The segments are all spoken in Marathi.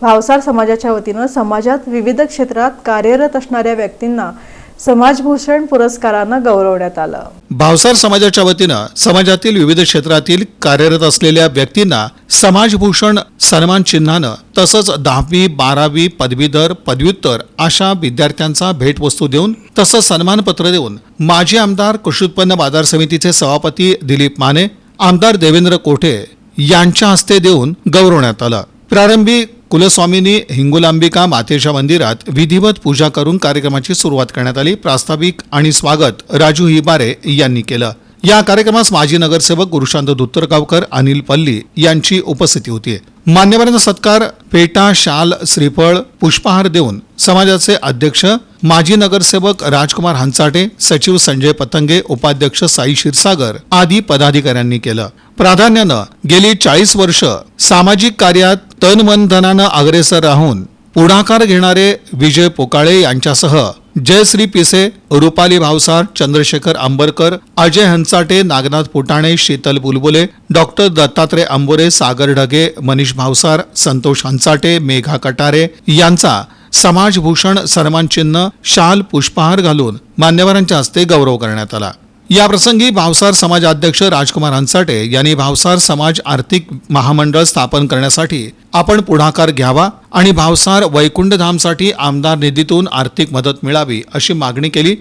भावसार समाजाच्या वतीनं समाजात विविध क्षेत्रात कार्यरत असणाऱ्या व्यक्तींना समाजभूषण पुरस्कारानं गौरवण्यात आलं. भावसार समाजाच्या वतीनं समाजातील विविध क्षेत्रातील कार्यरत असलेल्या व्यक्तींना समाजभूषण सन्मान चिन्हानं तसंच दहावी बारावी पदवीधर पदव्युत्तर अशा विद्यार्थ्यांचा भेटवस्तू देऊन तसंच सन्मानपत्र देऊन माजी आमदार कृषी उत्पन्न बाजार समितीचे सभापती दिलीप माने आमदार देवेंद्र कोठे यांच्या हस्ते देऊन गौरवण्यात आलं. प्रारंभी कुलस्वामींनी हिंगुलांबिका मातेच्या मंदिरात विधिवत पूजा करून कार्यक्रमाची सुरुवात करण्यात आली. प्रास्ताविक आणि स्वागत राजू हिबारे यांनी केलं. या कार्यक्रमास माजी नगरसेवक गुरुशांत धुत्तरगावकर अनिल पल्ली यांची उपस्थिती होती. मान्यवरांचा सत्कार पेटा शाल श्रीफळ पुष्पहार देऊन समाजाचे अध्यक्ष माजी नगरसेवक राजकुमार हंचाटे सचिव संजय पतंगे उपाध्यक्ष साई क्षीरसागर आदी पदाधिकाऱ्यांनी केलं. प्राधान्यानं गेली चाळीस वर्ष सामाजिक कार्यात तन मन धनानं अग्रेसर राहून पुढाकार घेणारे विजय पोकाळे यांच्यासह जयश्री पिसे रुपाली भावसार चंद्रशेखर आंबरकर अजय हंचाटे नागनाथ फुटाणे शीतल बुलबुले डॉक्टर दत्तात्रय आंबोरे सागर ढगे मनीष भावसार संतोष हंचाटे मेघा कटारे यांचा समाजभूषण सन्मान चिन्ह शाल पुष्पहार घालून मान्यवरांच्या हस्ते गौरव करण्यात आला. याप्रसंगी भावसार समाज अध्यक्ष राजकुमार हंसाटे यांनी भावसार समाज आर्थिक महामंडळ स्थापन करण्यासाठी आपण पुढाकार घ्यावा आणि भावसार वैकुंठधामसाठी आमदार निधीतून आर्थिक मदत मिळावी अशी मागणी केली.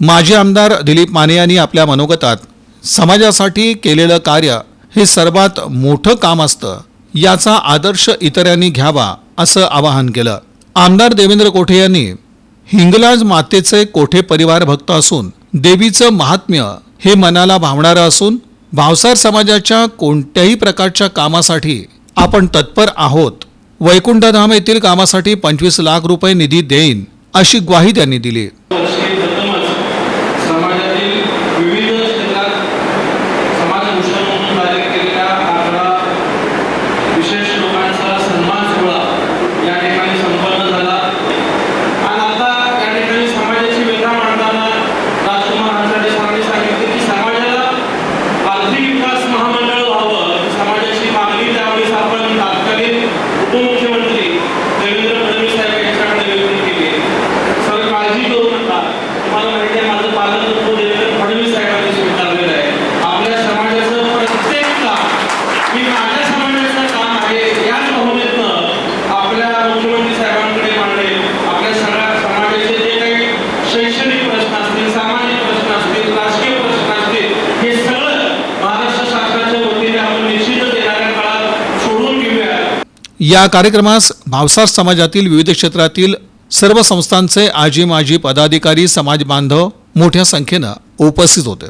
माजी आमदार दिलीप माने यांनी आपल्या मनोगतात समाजासाठी केलेलं कार्य हे सर्वात मोठं काम असतं याचा आदर्श इतरांनी घ्यावा असं आवाहन केलं. आमदार देवेंद्र कोठे यांनी हिंगलाज मातेचे कोठे परिवार भक्त असून देवीचं महात्म्य हे मनाला भावणारं असून भावसार समाजाच्या कोणत्याही प्रकारच्या कामासाठी आपण तत्पर आहोत. वैकुंठधाम येथील कामासाठी पंचवीस लाख रुपये निधी देईन अशी ग्वाही त्यांनी दिली. या कार्यक्रमास भावसार समाजातील विविध क्षेत्रातील सर्व संस्थांचे आजी माजी पदाधिकारी समाज बांधव मोठ्या संख्येनं उपस्थित होते.